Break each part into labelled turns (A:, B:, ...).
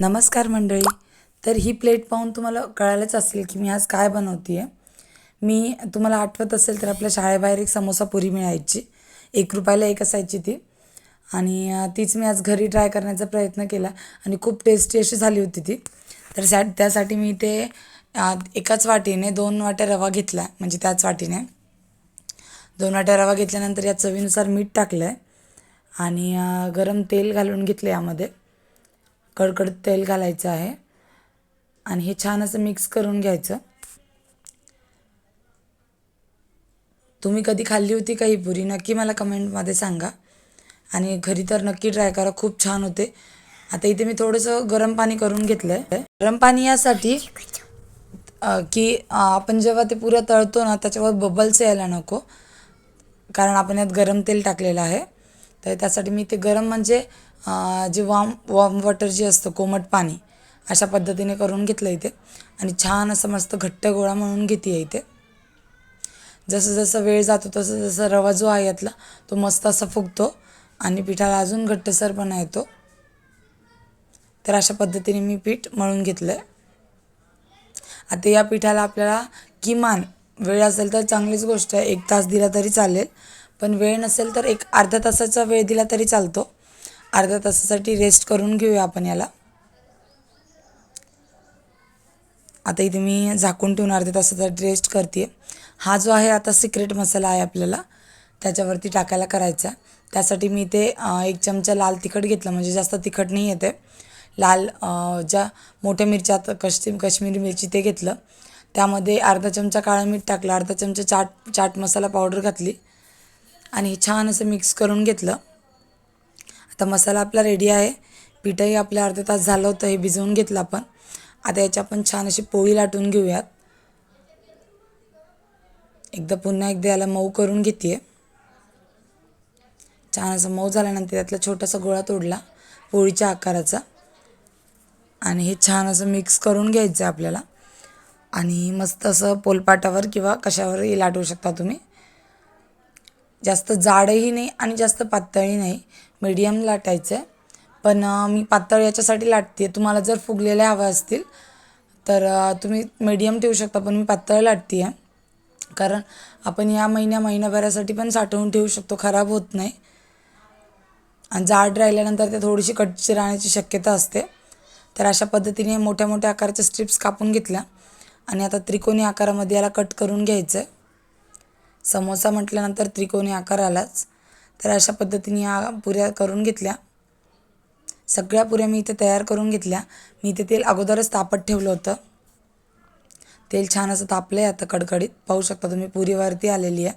A: नमस्कार मंडळी. तर ही प्लेट पाहून तुम्हाला कळालंच असेल की मी आज काय बनवते आहे मी तुम्हाला आठवत असेल तर आपल्या शाळेबाहेर एक समोसा पुरी मिळायची. एक रुपयाला एक असायची ती. आणि तीच मी आज घरी ट्राय करण्याचा प्रयत्न केला आणि खूप टेस्टी अशी झाली होती ती. तर सा त्यासाठी मी ते एकाच वाटीने दोन वाट्या रवा घेतला म्हणजे त्याच वाटीने. दोन वाट्या रवा घेतल्यानंतर या चवीनुसार मीठ टाकलं आहे आणि गरम तेल घालून घेतलं यामध्ये. कडकडत तेल घालायचं आहे. आणि हे छान असं मिक्स करून घ्यायचं. तुम्ही कधी खाल्ली होती का ही पुरी? नक्की मला कमेंटमध्ये सांगा. आणि घरी तर नक्की ट्राय करा. खूप छान होते. आता इथे मी थोडंसं गरम पाणी करून घेतलं आहे गरम पाणी यासाठी की आपण जेव्हा ते पुरं तळतो ना त्याच्यावर बबल्स यायला नको. कारण आपण यात गरम तेल टाकलेलं आहे. तर त्यासाठी मी ते गरम म्हणजे जे वॉर्म वॉर्म वॉटर जे असतं कोमट पाणी अशा पद्धतीने करून घेतलं इथे आणि छान असं मस्त घट्ट गोळा म्हणून घेते आहे इथे. जसं जसं वेळ जातो तसं जसं रवा जो आहे यातला तो मस्त असा फुगतो आणि पिठाला अजून घट्टसरपणा येतो तर अशा पद्धतीने मी पीठ मळून घेतलं आहे आता या पिठाला आपल्याला किमान वेळ असेल तर चांगलीच गोष्ट आहे. एक तास दिला तरी चालेल. पण वेळ नसेल तर एक अर्ध्या तासाचा वेळ दिला तरी चालतो. अर्धा तासासाठी रेस्ट करून घेऊया आपण याला. आता इथे मी झाकून ठेवून अर्ध्या तासासाठी रेस्ट करते हा जो आहे आता सिक्रेट मसाला आहे आपल्याला त्याच्यावरती टाकायला करायचा. त्यासाठी मी इथे एक चमचा लाल तिखट घेतलं म्हणजे जास्त तिखट नाही येते लाल ज्या मोठ्या मिरच्या आता कश्मी काश्मीरी मिरची ते घेतलं. त्यामध्ये अर्धा चमचा काळं मीठ टाकलं अर्धा चमचा चाट चाट मसाला पावडर घातली. आणि छान असं मिक्स करून घेतलं. आता मसाला आपला रेडी आहे. पिठंही आपलं अर्धा तास झालं होतं हे भिजवून घेतलं आपण. आता याची आपण छान अशी पोळी लाटून घेऊयात. एकदा पुन्हा एकदा याला मऊ करून घेते छान असं मऊ झाल्यानंतर त्यातला छोटासा गोळा तोडला पोळीच्या आकाराचा. आणि हे छान असं मिक्स करून घ्यायचं आहे आपल्याला. आणि मस्त असं पोलपाटावर किंवा कशावरही लाटवू शकता तुम्ही. जास्त जाडही नाही आणि जास्त पातळही नाही. मीडियम लाटायचं आहे पण मी पातळ याच्यासाठी लाटते तुम्हाला जर फुगलेल्या हव्या असतील तर तुम्ही मीडियम ठेवू शकता पण मी पातळ लाटते आहे कारण आपण या महिन्या महिन्याभरासाठी पण साठवून ठेवू शकतो. खराब होत नाही. आणि जाड राहिल्यानंतर ते थोडीशी कटची राहण्याची शक्यता असते. तर अशा पद्धतीने मोठ्या मोठ्या आकाराच्या स्ट्रिप्स कापून घेतल्या. आणि आता त्रिकोणी आकारामध्ये याला कट करून घ्यायचं आहे समोसा म्हटल्यानंतर त्रिकोणी आकार आलाच. तर अशा पद्धतीने या पुऱ्या करून घेतल्या. सगळ्या पुऱ्या मी इथे तयार करून घेतल्या. मी इथे तेल अगोदरच तापत ठेवलं होतं. तेल छान असं तापलं आहे आता कडकडीत. पाहू शकता तुम्ही पुरीवरती आलेली आहे.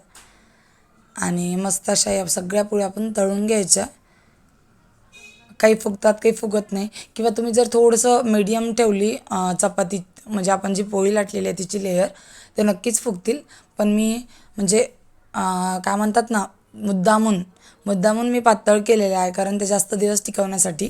A: आणि मस्त अशा या सगळ्या पुऱ्या आपण तळून घ्यायच्या. काही फुगतात काही फुगत नाही. किंवा तुम्ही जर थोडंसं मीडियम ठेवली चपाती म्हणजे आपण जी पोळी लाटलेली आहे तिची लेयर ते नक्कीच फुगतील. पण मी म्हणजे काय म्हणतात ना मुद्दामून मुद्दामून मी पातळ केलेलं आहे कारण ते जास्त दिवस टिकवण्यासाठी.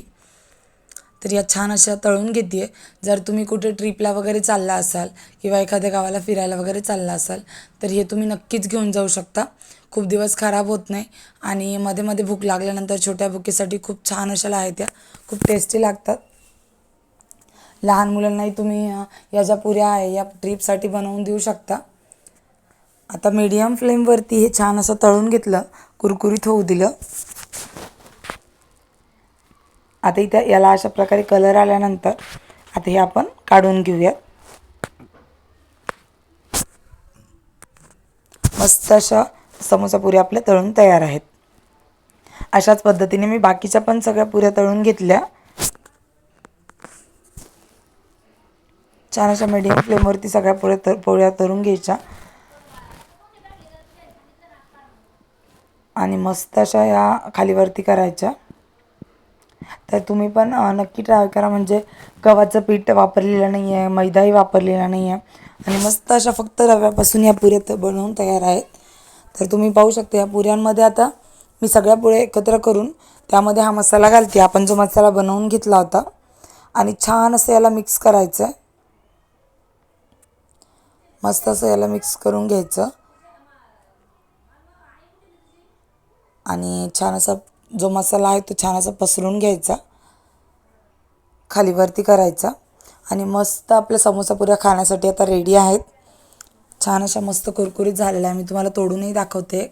A: तर या छान अशा तळून घेते आहे जर तुम्ही कुठे ट्रिपला वगैरे चालला असाल किंवा एखाद्या गावाला फिरायला वगैरे चालला असाल तर हे तुम्ही नक्कीच घेऊन जाऊ शकता. खूप दिवस खराब होत नाही आणि मध्ये मध्ये भूक लागल्यानंतर छोट्या भुकेसाठी खूप छान अशा आहेत त्या खूप टेस्टी लागतात. लहान मुलांनाही तुम्ही या ज्या पुऱ्या आहे या ट्रीपसाठी बनवून देऊ शकता. आता मीडियम फ्लेमवरती हे छान असं तळून घेतलं. कुरकुरीत होऊ दिलं. आता इथं याला अशा प्रकारे कलर आल्यानंतर आता हे आपण काढून घेऊयात. मस्त अशा समोसा पुऱ्या आपल्या तळून तयार आहेत. अशाच पद्धतीने मी बाकीच्या पण सगळ्या पुऱ्या तळून घेतल्या. छान अशा मीडियम फ्लेमवरती सगळ्या पोळ्या तर पोळ्या तळून घ्यायच्या. आणि मस्त अशा या खालीवरती करायच्या. तर तुम्ही पण नक्की ट्राय करा. म्हणजे गव्हाचं पीठ वापरलेलं नाही आहे मैदाही वापरलेला नाही आहे आणि मस्त अशा फक्त रव्यापासून या पुऱ्या तर बनवून तयार आहेत. तर तुम्ही पाहू शकता या पुऱ्यांमध्ये आता मी सगळ्या पुऱ्या एकत्र करून त्यामध्ये हा मसाला घालते. आपण जो मसाला बनवून घेतला होता. आणि छान असं याला मिक्स करायचं आहे मस्त असं याला मिक्स करून घ्यायचं. आणि छान असं जो मसाला आहे तो छान असा पसरून घ्यायचा. खालीवरती करायचा. आणि मस्त आपल्या समोसा पुऱ्या खाण्यासाठी आता रेडी आहेत. छान अशा मस्त कुरकुरीत झालेल्या आहे मी तुम्हाला तोडूनही दाखवते.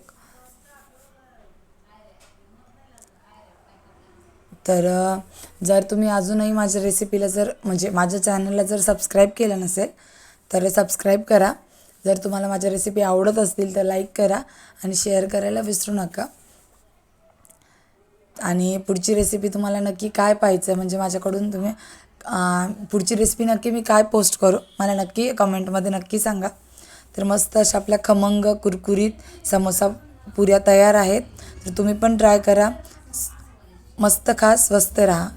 A: तर जर तुम्ही अजूनही माझ्या रेसिपीला जर म्हणजे माझ्या चॅनलला जर सबस्क्राईब केलं नसेल तर सबस्क्राईब करा. जर तुम्हाला माझ्या रेसिपी आवडत असतील तर लाईक करा आणि शेअर करायला विसरू नका. आणि पुढची रेसिपी तुम्हाला नक्की काय पाहायचं आहे म्हणजे माझ्याकडून तुम्ही पुढची रेसिपी नक्की मी काय पोस्ट करू? मला नक्की कमेंटमध्ये नक्की सांगा. तर मस्त अशा आपल्या खमंग कुरकुरीत समोसा पुऱ्या तयार आहेत. तर तुम्ही पण ट्राय करा. मस्त खा स्वस्त राहा.